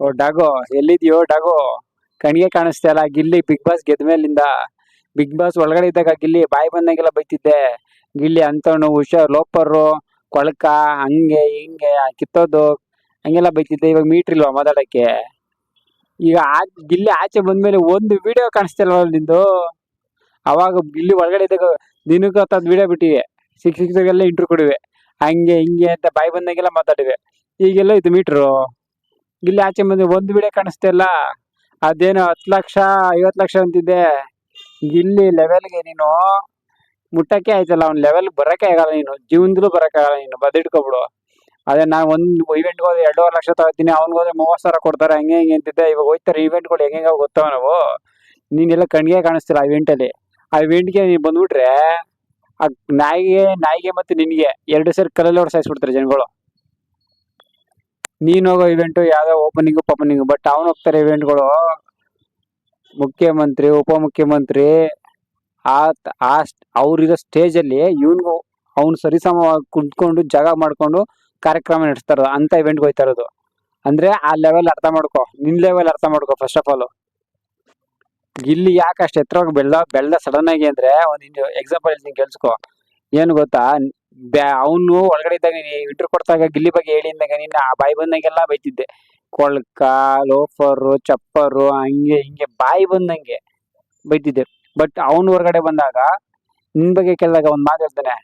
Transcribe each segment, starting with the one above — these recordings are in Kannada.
ಓ, ಡಾಗೋ, ಎಲ್ಲಿದ್ಯೋ ಡಾಗೋ? ಕಣ್ಗೆ ಕಾಣಿಸ್ತಾ ಇಲ್ಲ. ಗಿಲ್ಲಿ, ಬಿಗ್ ಬಾಸ್ ಗೆದ್ಮೇಲಿಂದ ಬಿಗ್ ಬಾಸ್ ಒಳಗಡೆ ಇದ್ದಾಗ ಗಿಲ್ಲಿ ಬಾಯಿ ಬಂದಂಗೆಲ್ಲ ಬೈತಿದ್ದೆ. ಗಿಲ್ಲಿ ಅಂತವನು ಹುಷಾರ್, ಲೋಪರು, ಕೊಳಕ, ಹಂಗೆ, ಹಿಂಗೆ, ಕಿತ್ತೋದು, ಹಂಗೆಲ್ಲ ಬೈತಿದ್ದೆ. ಇವಾಗ ಮೀಟ್ರ್ ಇಲ್ವಾ ಮಾತಾಡಕ್ಕೆ? ಈಗ ಆ ಗಿಲ್ಲಿ ಆಚೆ ಬಂದ್ಮೇಲೆ ಒಂದು ವಿಡಿಯೋ ಕಾಣಿಸ್ತಿಲ್ವ ನಿಂದು. ಅವಾಗ ಗಿಲ್ಲಿ ಒಳಗಡೆ ಇದ್ದಾಗ ದಿನಕ್ಕೆ ಹತ್ತದ್ ವಿಡಿಯೋ ಬಿಟ್ಟಿವೆ. ಸಿಕ್ಕ ಸಿಕ್ದಾಗೆಲ್ಲ ಇಂಟ್ರು ಕೊಡಿವೆ. ಹಂಗೆ, ಹಿಂಗೆ ಅಂತ ಬಾಯಿ ಬಂದಾಗೆಲ್ಲ ಮಾತಾಡಿವೆ. ಈಗೆಲ್ಲ ಇದು ಮೀಟ್ರು ಗಿಲ್ಲಿ ಆಚೆ ಮುಂದೆ ಒಂದು ವಿಡಿಯೋ ಕಾಣಿಸ್ತಾ ಇಲ್ಲ. ಅದೇನೋ ಹತ್ತು ಲಕ್ಷ, ಐವತ್ತು ಲಕ್ಷ ಅಂತಿದ್ದೆ ಲೆವೆಲ್ ಲೆವೆಲ್ಗೆ ನೀನು ಮುಟ್ಟಕ್ಕೆ ಆಯ್ತಲ್ಲ, ಅವ್ನ ಲೆವೆಲ್ ಬರಕ್ಕೆ ಆಗಲ್ಲ ನೀನು. ಜೀವನದಲ್ಲೂ ಬರೋಕ್ಕಾಗಲ್ಲ ನೀನು. ಬದಿಟ್ಕೊಬಿಡು. ಅದೇ ನಾನು ಒಂದು ಇವೆಂಟ್ಗೆ ಹೋದ್ರೆ ಎರಡೂವರೆ ಲಕ್ಷ ತಗೋತೀನಿ. ಅವ್ನಿಗೆ ಹೋದ್ರೆ ಮೂವತ್ತು ಸಾವಿರ ಕೊಡ್ತಾರೆ. ಹಂಗೆ ಹಿಂಗೆ ಅಂತಿದ್ದೆ ಇವಾಗ ಹೋಗ್ತಾರೆ ಇವೆಂಟ್ಗಳು ಹೆಂಗೆ ಹೆಂಗೆ ಗೊತ್ತವ ನಾವು? ನೀನೆಲ್ಲ ಕಣ್ಣಿಗೆ ಕಾಣಿಸ್ತಿಲ್ಲ ಆ ಇವೆಂಟಲ್ಲಿ ಆ ಇವೆಂಟ್ಗೆ ನೀನು ಬಂದ್ಬಿಟ್ರೆ ಆ ನಾಯಿಗೆ ನಾಯಿಗೆ ಮತ್ತೆ ನಿನಗೆ ಎರಡು ಸೇರಿ ಕಲ್ಲಲ್ಲಿ ಹೊಡ್ಸಾಯಿಸ್ಬಿಡ್ತಾರೆ ಜನಗಳು. ನೀನು ಹೋಗೋ ಇವೆಂಟ್ ಯಾವ್ದೋ ಓಪನಿಂಗ್ ಪಪನಿಂಗು ಬಟ್ ಅವನು ಹೋಗ್ತಾರೆ ಇವೆಂಟ್ಗಳು ಮುಖ್ಯಮಂತ್ರಿ, ಉಪಮುಖ್ಯಮಂತ್ರಿ, ಆ ಆ ಅವ್ರಿರೋ ಸ್ಟೇಜಲ್ಲಿ ಇವನ್ಗೂ ಅವ್ನು ಸರಿಸಮವಾಗಿ ಕುಂತ್ಕೊಂಡು ಜಾಗ ಮಾಡ್ಕೊಂಡು ಕಾರ್ಯಕ್ರಮ ನಡೆಸ್ತಾರ ಅಂತ ಇವೆಂಟ್ಗೆ ಹೋಯ್ತಾ ಇರೋದು. ಅಂದ್ರೆ ಆ ಲೆವೆಲ್ ಅರ್ಥ ಮಾಡ್ಕೊ, ನಿನ್ ಲೆವೆಲ್ ಅರ್ಥ ಮಾಡ್ಕೊ ಫಸ್ಟ್ ಆಫ್ ಆಲ್ ಇಲ್ಲಿ ಯಾಕೆ ಅಷ್ಟು ಎತ್ತರವಾಗಿ ಬೆಳ್ದ ಬೆಳ್ದ ಸಡನ್ ಆಗಿ ಅಂದ್ರೆ ಒಂದು ಎಕ್ಸಾಂಪಲ್ ಹೇಳ್ತೀನಿ, ಕೇಳಿಸ್ಕೊ. ಏನು ಗೊತ್ತಾ? ಅವನು ಒಳಗಡೆ ಇದ್ದಾಗ ಇಂಟ್ರ್ ಕೊಡ್ತಾಗ ಗಿಲ್ಲಿ ಬಗ್ಗೆ ಹೇಳಿ ಅಂದಾಗ ನಿನ್ನ ಆ ಬಾಯಿ ಬಂದಂಗೆಲ್ಲ ಬೈತಿದ್ದೆ. ಕೊಳ್ಕ ಲೋಫರು ಚಪ್ಪರು, ಹಂಗೆ ಹಿಂಗೆ ಬಾಯಿ ಬಂದಂಗೆ ಬೈತಿದ್ದೆ. ಬಟ್ ಅವನು ಹೊರಗಡೆ ಬಂದಾಗ, ನಿನ್ ಬಗ್ಗೆ ಕೇಳಿದಾಗ ಒಂದು ಮಾತು ಹೇಳ್ತಾನೆ.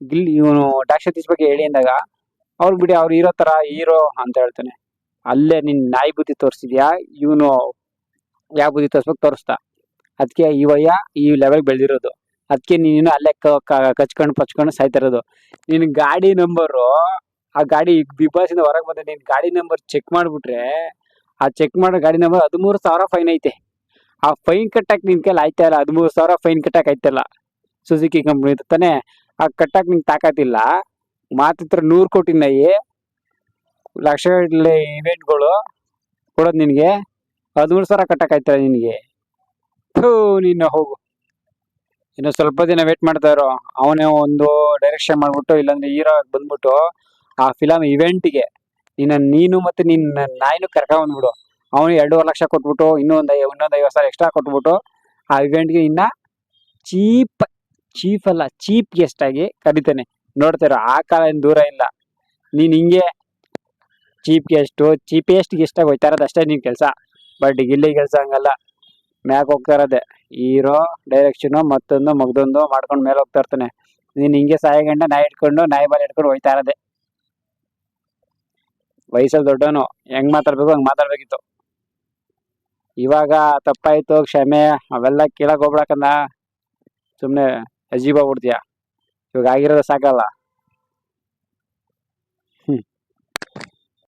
ಗಿಲ್ಲಿ ಇವನು ಡಾಕ್ ಸತೀಶ್ ಬಗ್ಗೆ ಹೇಳಿ ಅಂದಾಗ, ಅವ್ರು ಬಿಡಿ ಅವ್ರು ಹೀರೋ ತರ ಹೀರೋ ಅಂತ ಹೇಳ್ತಾನೆ. ಅಲ್ಲೇ ನಿನ್ ನಾಯಿ ಬುದ್ಧಿ ತೋರಿಸಿದ್ಯಾ? ಇವನು ಯಾವ ಬುದ್ಧಿ ತೋರಿಸ್ಬೇಕು ತೋರಿಸ್ತಾ. ಅದಕ್ಕೆ ಈ ವಯ್ಯ ಈ ಲೆವೆಲ್ ಬೆಳೆದಿರೋದು. ಅದಕ್ಕೆ ನೀನು ಅಲ್ಲೇ ಕಚ್ಕೊಂಡು ಪಚ್ಕೊಂಡು ಸಾಯ್ತಾ ಇರೋದು ನಿನ್ ಗಾಡಿ ನಂಬರು, ಆ ಗಾಡಿ ಬಿಗ್ ಬಾಸ್ ಇಂದ ಹೊರಗೆ ಬಂದೆ ನಿನ್ನ ಗಾಡಿ ನಂಬರ್ ಚೆಕ್ ಮಾಡ್ಬಿಟ್ರೆ, ಆ ಚೆಕ್ ಮಾಡೋ ಗಾಡಿ ನಂಬರ್ ಹದಿಮೂರು ಸಾವಿರ ಫೈನ್ ಐತೆ. ಆ ಫೈನ್ ಕಟ್ಟಕ್ಕೆ ನಿನ್ ಕೈಲಿ ಆಯ್ತಾ ಇಲ್ಲ, ಹದಿಮೂರು ಸಾವಿರ ಫೈನ್ ಕಟ್ಟಕ್ ಆಯ್ತಲ್ಲ ಸುಜುಕಿ ಕಂಪ್ನಿ ತಾನೆ, ಆ ಕಟ್ಟಕ್ಕೆ ನಿಂಗೆ ತಾಕತ್ತಿಲ್ಲ ಮಾತಿತ್ರ ನೂರು ಕೋಟಿ ನೈ. ಲಕ್ಷ ಇವೆಂಟ್ಗಳು ಕೊಡೋದು ನಿನಗೆ, ಹದಿಮೂರು ಸಾವಿರ ಕಟ್ಟಕ್ಕೆ ಆಯ್ತಲ್ಲ ನಿನಗೆ. ಥೂ ನೀನು ಹೋಗು. ಇನ್ನು ಸ್ವಲ್ಪ ದಿನ ವೇಟ್ ಮಾಡ್ತಾ ಇರೋ. ಅವನೇ ಒಂದು ಡೈರೆಕ್ಷನ್ ಮಾಡ್ಬಿಟ್ಟು ಇಲ್ಲಾಂದ್ರೆ ಹೀರೋ ಬಂದ್ಬಿಟ್ಟು ಆ ಫಿಲಮ್ ಇವೆಂಟ್ಗೆ ನಿನ್ನ ನೀನು ಮತ್ತೆ ನಿನ್ನ ನಾಯಿನೂ ಕರ್ಕೊಂಡ್ ಬಂದ್ಬಿಡು. ಅವನು ಎರಡೂವರೆ ಲಕ್ಷ ಕೊಟ್ಬಿಟ್ಟು, ಇನ್ನೊಂದು ಇನ್ನೊಂದು ಐವತ್ತು ಸಾವಿರ ಎಕ್ಸ್ಟ್ರಾ ಕೊಟ್ಬಿಟ್ಟು ಆ ಇವೆಂಟ್ಗೆ ಇನ್ನ ಚೀಪ್ ಚೀಪ್ ಅಲ್ಲ ಚೀಪ್ ಗೆಸ್ಟ್ ಆಗಿ ಕರಿತಾನೆ. ನೋಡ್ತಾ ಇರೋ, ಆ ಕಾಲ ಏನು ದೂರ ಇಲ್ಲ. ನೀನು ಹಿಂಗೆ ಚೀಪ್ ಗೆಸ್ಟು ಚೀಪೆಸ್ಟ್ ಗೆಸ್ಟ್ ಆಗಿ ಇರೋದು ಅಷ್ಟೇ ನೀನು ಕೆಲಸ. ಬಟ್ ಇಲ್ಲಿ ಕೆಲಸ ಹಂಗಲ್ಲ. ಮ್ಯಾಕ್ ಹೋಗ್ತಾ ಇರೋದೆ. ಹೀರೋ, ಡೈರೆಕ್ಷನು, ಮತ್ತೊಂದು ಮಗದೊಂದು ಮಾಡ್ಕೊಂಡು ಮೇಲೆ ಹೋಗ್ತಾ ಇರ್ತಾನೆ. ನೀನು ಹಿಂಗೆ ಸಾಯಗಂಡ ನಾಯಿ ಇಟ್ಕೊಂಡು ನಾಯಿ ಬಾಲ್ ಇಟ್ಕೊಂಡು ಹೋಯ್ತಾ ಇರೋದೆ. ವಯಸ್ಸಲ್ಲಿ ದೊಡ್ಡವನು, ಹೆಂಗ್ ಮಾತಾಡ್ಬೇಕು, ಹಂಗ್ ಮಾತಾಡ್ಬೇಕಿತ್ತು. ಇವಾಗ ತಪ್ಪಾಯ್ತು, ಕ್ಷಮೆ, ಅವೆಲ್ಲ ಕೇಳಕ್ಕೆ ಹೋಗ್ಬಿಡಕಂದ ಸುಮ್ಮನೆ ಅಜೀಬ ಬಿಡ್ತೀಯ ಇವಾಗ ಆಗಿರೋದು ಸಾಕಲ್ಲ.